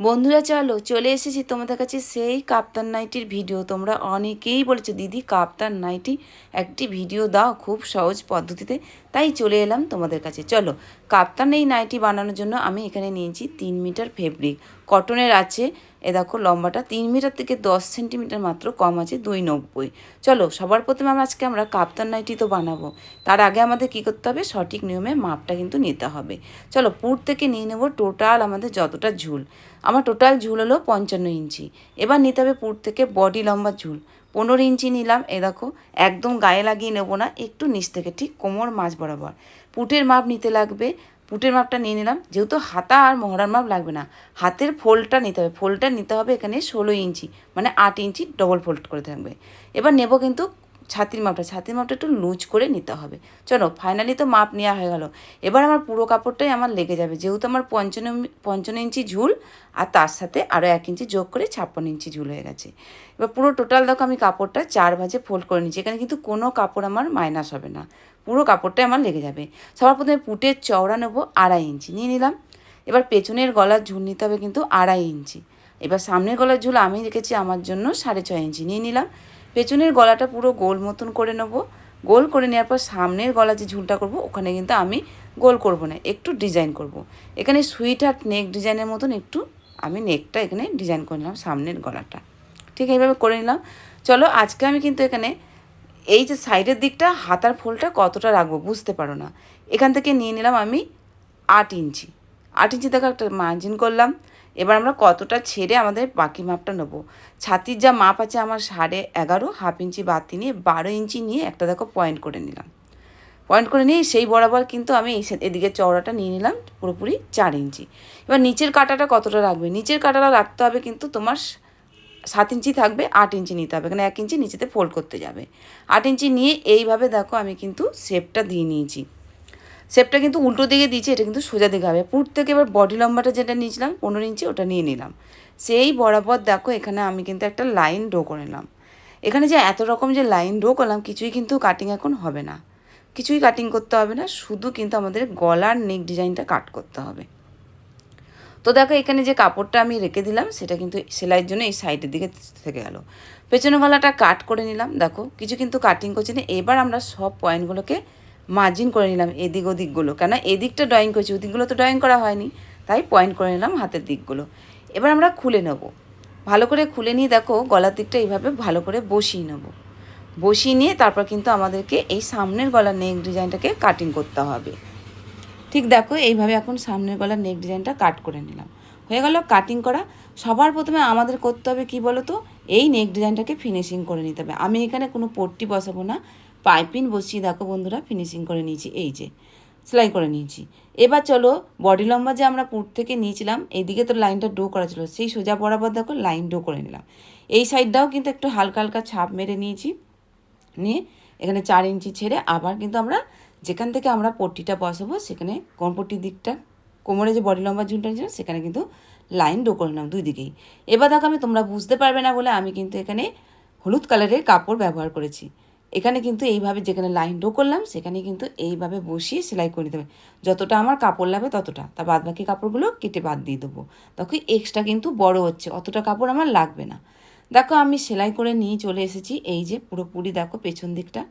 বন্ধুরা, চলো চলে এসেছি তোমাদের কাছে সেই কাপ্তান নাইটির ভিডিও। তোমরা অনেকেই বলেছ, দিদি, কাপ্তান নাইটি একটি ভিডিও দাও খুব সহজ পদ্ধতিতে। তাই চলে এলাম তোমাদের কাছে। চলো, কাপ্তান এই নাইটি বানানোর জন্য আমি এখানে নিয়েছি তিন মিটার ফেব্রিক। কটনের আছে এ দেখো, লম্বাটা তিন মিটার থেকে দশ সেন্টিমিটার মাত্র, কম আছে দুই নব্বই। চলো, সবার প্রথমে আমরা আজকে আমরা কাপ্তান নাইটি তো বানাবো। তার আগে আমাদের কী করতে হবে? সঠিক নিয়মে মাপটা কিন্তু নিতে হবে। চলো, পুর থেকে নিয়ে নেব টোটাল আমাদের যতটা ঝুল। আমার টোটাল ঝুল হলো পঞ্চান্ন ইঞ্চি। এবার নিতে হবে পুর থেকে বডি লম্বা ঝুল। পনেরো ইঞ্চি নিলাম, এ দেখো, একদম গায়ে লাগিয়ে নেব না, একটু নিচ থেকে, ঠিক কোমর মাছ বরাবর। পুটের মাপ নিতে লাগবে। পুটের মাপটা নিয়ে নিলাম। যেহেতু হাতা আর মহড়ার মাপ লাগবে না, হাতের ফোল্ডটা নিতে হবে। ফোল্ডটা নিতে হবে এখানে ষোলো ইঞ্চি মানে আট ইঞ্চি ডবল ফোল্ড করে থাকবে। এবার নেব কিন্তু ছাতির মাপটা ছাতির মাপটা একটু লুজ করে নিতে হবে। চলো ফাইনালি তো মাপ নেওয়া হয়ে গেল। এবার আমার পুরো কাপড়টাই আমার লেগে যাবে। যেহেতু আমার পঞ্চান্ন পঞ্চান্ন ইঞ্চি ঝুল, আর তার সাথে আরও এক ইঞ্চি যোগ করে ছাপ্পান্ন ইঞ্চি ঝুল হয়ে গেছে। এবার পুরো টোটাল দেখো আমি কাপড়টা চার ভাজে ফোল্ড করে নিচ্ছি। এখানে কিন্তু কোনো কাপড় আমার মাইনাস হবে না। পুরো কাপড়টাই আমার লেগে যাবে। সবার প্রথমে পুটের চওড়া নেব আড়াই ইঞ্চি, নিয়ে নিলাম। এবার পেছনের গলার ঝুল নিতে হবে কিন্তু আড়াই ইঞ্চি। এবার সামনের গলার ঝুল আমি রেখেছি আমার জন্য সাড়ে ছয় ইঞ্চি, নিয়ে নিলাম। পেছনের গলাটা পুরো গোল মতন করে নেব। গোল করে নেওয়ার পর সামনের গলা যে ঝুলটা করব, ওখানে কিন্তু আমি গোল করব না, একটু ডিজাইন করব। এখানে সুইট হার্ট নেক ডিজাইনের মতন একটু আমি নেকটা এখানে ডিজাইন করে নিলাম সামনের গলাটা। ঠিক এইভাবে করে নিলাম। চলো আজকে আমি কিন্তু এখানে এই যে সাইডের দিকটা, হাতার ফোলটা কতটা রাখব বুঝতে পারো না। এখান থেকে নিয়ে নিলাম আমি আট ইঞ্চি। আট ইঞ্চি থেকে একটা মার্জিন করলাম। এবার আমরা কতটা ছেড়ে আমাদের বাকি মাপটা নেব? ছাতির যা মাপ আছে আমার সাড়ে এগারো, হাফ ইঞ্চি বাতি নিয়ে বারো ইঞ্চি নিয়ে একটা দেখো পয়েন্ট করে নিলাম। পয়েন্ট করে নিয়ে সেই বরাবর কিন্তু আমি এদিকে চওড়াটা নিয়ে নিলাম পুরোপুরি চার ইঞ্চি। এবার নিচের কাটাটা কতটা রাখবে? নিচের কাটাটা রাখতে হবে কিন্তু তোমার সাত ইঞ্চি থাকবে, আট ইঞ্চি নিতে হবে। এখানে এক ইঞ্চি নিচেতে ফোল্ড করতে যাবে। আট ইঞ্চি নিয়ে এইভাবে দেখো আমি কিন্তু শেপটা দিয়ে নিয়েছি। শেপটা কিন্তু উল্টো দিকে দিয়েছি, এটা কিন্তু সোজা দিকে হবে। পুর থেকে এবার বডি লম্বাটা যেটা নিয়েছিলাম, পনেরো ইঞ্চি, ওটা নিয়ে নিলাম। সেই বরাবর দেখো, এখানে আমি কিন্তু একটা লাইন ড্র করে নিলাম। এখানে যে এত রকম যে লাইন ড্র করলাম, কিছুই কিন্তু কাটিং এখন হবে না। কিছুই কাটিং করতে হবে না, শুধু কিন্তু আমাদের গলার নেক ডিজাইনটা কাট করতে হবে। তো দেখো, এখানে যে কাপড়টা আমি রেখে দিলাম, সেটা কিন্তু সেলাইয়ের জন্য এই সাইডের দিকে থেকে গেল। পেছনে গলাটা কাট করে নিলাম, দেখো, কিছু কিন্তু কাটিং করছি না। এবার আমরা সব পয়েন্টগুলোকে মার্জিন করে নিলাম এদিক ওদিকগুলো। কেন এদিকটা ড্রয়িং করেছি, ওদিকগুলো তো ড্রয়িং করা হয়নি। তাই পয়েন্ট করে নিলাম হাতের দিকগুলো। এবার আমরা খুলে নেব। ভালো করে খুলে নিয়ে দেখো, গলার দিকটা এইভাবে ভালো করে বসিয়ে নেব। বসিয়ে নিয়ে তারপর কিন্তু আমাদেরকে এই সামনের গলার নেক ডিজাইনটাকে কাটিং করতে হবে। ঠিক দেখো, এইভাবে এখন সামনের গলার নেক ডিজাইনটা কাট করে নিলাম। হয়ে গেল কাটিং করা। সবার প্রথমে আমাদের করতে হবে কি বলো তো এই নেক ডিজাইনটাকে ফিনিশিং করে নিতে হবে। আমি এখানে কোনো পট্টি বসাবো না। পাইপিন বসিয়ে দেখো বন্ধুরা ফিনিশিং করে নিয়েছি, এই যে, সেলাই করে নিয়েছি। এবার চলো বডি লম্বা যে আমরা পুট থেকে নিয়েছিলাম, এইদিকে তো লাইনটা ডো করা ছিল, সেই সোজা বরাবর দেখো লাইন ডো করে নিলাম। এই সাইডটাও কিন্তু একটু হালকা হালকা ছাপ মেরে নিয়েছি, নিয়ে এখানে চার ইঞ্চি ছেড়ে আবার কিন্তু আমরা যেখান থেকে আমরা পট্টিটা বসাবো, সেখানে কোন পট্টির দিকটা, কোমরে যে বডি লম্বা ঝুলটা ছিল সেখানে কিন্তু লাইন ডো করে নিলাম দুই দিকেই। এবার দেখো আমি তোমরা বুঝতে পারবে না বলে আমি কিন্তু এখানে হলুদ কালারের কাপড় ব্যবহার করেছি। এখানে কিন্তু এইভাবে যেখানে লাইন ডো করলাম সেখানে কিন্তু এইভাবে বসিয়ে সেলাই করে হবে যতটা আমার কাপড় লাগবে ততটা। তা বাদ বাকি কাপড়গুলো কেটে বাদ দিয়ে দেবো। তখন এক্সট্রা কিন্তু বড় হচ্ছে। অতটা কাপড় আমার লাগবে না। দেখো, আমি সেলাই করে নিয়ে চলে এসেছি। এই যে পুরোপুরি দেখো পেছন দিকটা।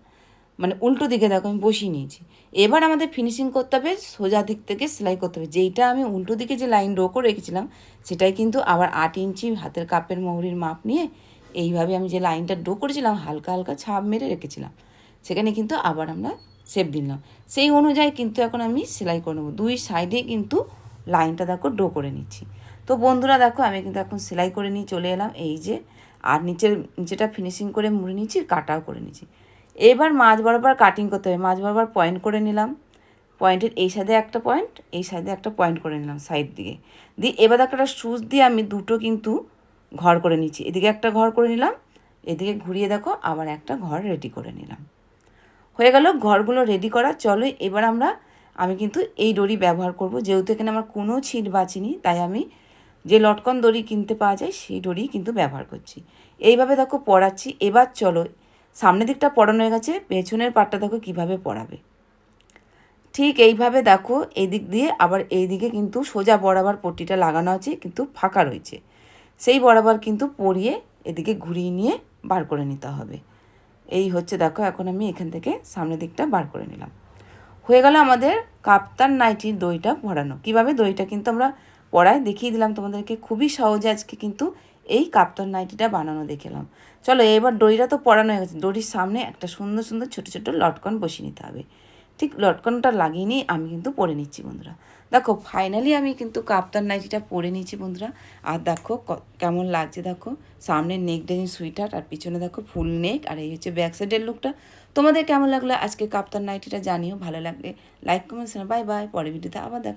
মানে উল্টো দিকে দেখো, আমি বসিয়ে নিয়েছি। এবার আমাদের ফিনিশিং করতে হবে, সোজা দিক থেকে সেলাই করতে হবে। যেইটা আমি উল্টো দিকে যে লাইন ড্র করে রেখেছিলাম, সেটাই কিন্তু আবার আট ইঞ্চি হাতের কাপের মৌরির মাপ নিয়ে এইভাবে আমি যে লাইনটা ড্র করেছিলাম, হালকা হালকা ছাপ মেরে রেখেছিলাম, সেখানে কিন্তু আবার আমরা শেপ দিলাম। সেই অনুযায়ী কিন্তু এখন আমি সেলাই করে নেব। দুই সাইডে কিন্তু লাইনটা দেখো ড্র করে নিচ্ছি। তো বন্ধুরা দেখো, আমি কিন্তু এখন সেলাই করে নিয়ে চলে এলাম। এই যে, আর নিচের, নিচেটা ফিনিশিং করে মুড়ে নিচ্ছি, কাটাও করে নিচ্ছি। এবার মাছ বরাবর কাটিং করতে হবে। মাছ বরাবর পয়েন্ট করে নিলাম। পয়েন্টের এই সাইডে একটা পয়েন্ট এই সাইডে একটা পয়েন্ট করে নিলাম সাইড দিয়ে দিয়ে এবার একটা সুচ দিয়ে আমি দুটো কিন্তু ঘর করে নিচ্ছি। এদিকে একটা ঘর করে নিলাম, এদিকে ঘুরিয়ে দেখো আবার একটা ঘর রেডি করে নিলাম। হয়ে গেল ঘরগুলো রেডি করা, চলো এবার আমরা, আমি কিন্তু এই দড়ি ব্যবহার করব। যেহেতু এখানে আমার কোনো ছিট বাঁচিনি, তাই আমি যে লটকন দড়ি কিনতে পাওয়া যায়, সেই দড়ি কিন্তু ব্যবহার করছি। এইভাবে দেখো পড়াচ্ছি, এবার চলো সামনের দিকটা পড়ানো হয়ে গেছে, পেছনের পাটটা দেখো কীভাবে পড়াবে। ঠিক এইভাবে দেখো, এদিক দিয়ে আবার এই দিকে কিন্তু সোজা বরাবর পট্টিটা লাগানো আছে, কিন্তু ফাঁকা রয়েছে। সেই বরাবর কিন্তু পরিয়ে এদিকে ঘুরিয়ে নিয়ে বার করে নিতে হবে। এই হচ্ছে দেখো, এখন আমি এখান থেকে সামনের দিকটা বার করে নিলাম। হয়ে গেল আমাদের কাপ্তান নাইটির দইটা ভরানো। কীভাবে দইটা কিন্তু আমরা পড়ায় দেখিয়ে দিলাম তোমাদেরকে, খুবই সহজে আজকে কিন্তু এই কাপ্তান নাইটিটা বানানো দেখলাম। চলো, এবার দইটা তো পড়ানো হয়ে গেছে। দড়ির সামনে একটা সুন্দর সুন্দর ছোটো ছোটো লটকন বসিয়ে নিতে হবে। ঠিক লটকনটা লাগিয়ে নিয়ে আমি কিন্তু পরে নিচ্ছি বন্ধুরা। দেখো ফাইনালি আমি কিন্তু কাপ্তান নাইটিটা পরে নিচ্ছি বন্ধুরা। আর দেখো কেমন লাগছে দেখো। সামনে নেক ডিজাইন সুইটার আর পিছনে দেখো ফুল নেক আর এই হচ্ছে ব্যাক সাইডের লুকটা তোমাদের কেমন লাগল আজকে কাপ্তান নাইটিটা জানিও, ভালো লাগলে লাইক কমেন্টস বাই বাই পরে ভিডিওতে আবার দেখা